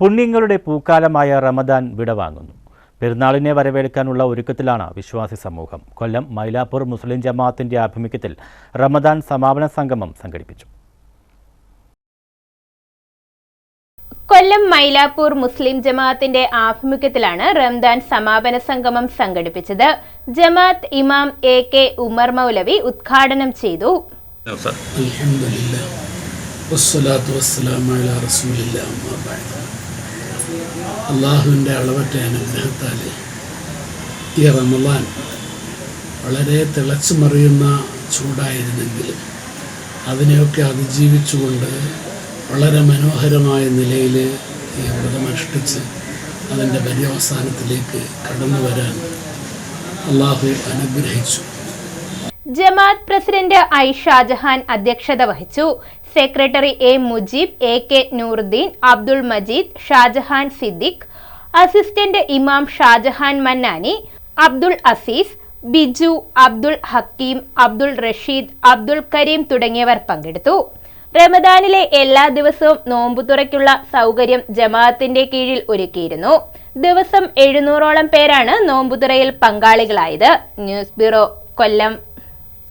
പുണ്യങ്ങളുടെ പൂക്കാലമായ റമദാൻ വിടവാങ്ങുന്നു. പെരുന്നാളിനെ വരവേൽക്കാനുള്ള ഒരുക്കത്തിലാണ് വിശ്വാസി സമൂഹം. കൊല്ലം മൈലാപ്പൂർ മുസ്ലിം ജമാഅത്തിന്റെ ആഭിമുഖ്യത്തിൽ റമദാൻ സമാപന സംഗമം സംഘടിപ്പിച്ചു. കൊല്ലം മൈലാപ്പൂർ മുസ്ലിം ജമാഅത്തിന്റെ ആഭിമുഖ്യത്തിലാണ് റംദാൻ സമാപന സംഗമം സംഘടിപ്പിച്ചത്. ജമാഅത്ത് ഇമാം എ കെ ഉമർ മൗലവി ഉദ്ഘാടനം ചെയ്തു. അൽഹംദുലില്ലാ അള്ളാഹുവിന്റെ അളവറ്റ അനുഗ്രഹത്താൽ ഈ റമലാൻ വളരെ തിളച്ചു മറിയുന്ന ചൂടായിരുന്നെങ്കിലും അതിനെയൊക്കെ അതിജീവിച്ചുകൊണ്ട് വളരെ മനോഹരമായ നിലയിൽ ഈ വ്രതമനുഷ്ഠിച്ച് അതിന്റെ പര്യവസാനത്തിലേക്ക് കടന്നു വരാൻ അള്ളാഹു അനുഗ്രഹിച്ചു. ജമാഅത്ത് പ്രസിഡന്റ് ഐ ഷാജഹാൻ അധ്യക്ഷത വഹിച്ചു. Secretary A Mujeeb A K Nooruddin Abdul Majeed Shajahan Siddique assistant ഇമാം ഷാജഹാൻ മന്നാനി അബ്ദുൾ അസീസ് ബിജു അബ്ദുൾ ഹക്കീം അബ്ദുൾ റഷീദ് അബ്ദുൾ കരീം തുടങ്ങിയവർ പങ്കെടുത്തു. റമദാനിലെ എല്ലാ ദിവസവും നോമ്പുതുറയ്ക്കുള്ള സൗകര്യം ജമാഅത്തിന്റെ കീഴിൽ ഒരുക്കിയിരുന്നു. ദിവസം എഴുന്നൂറോളം പേരാണ് നോമ്പുതുറയിൽ പങ്കാളികളായത്. News bureau Kollam.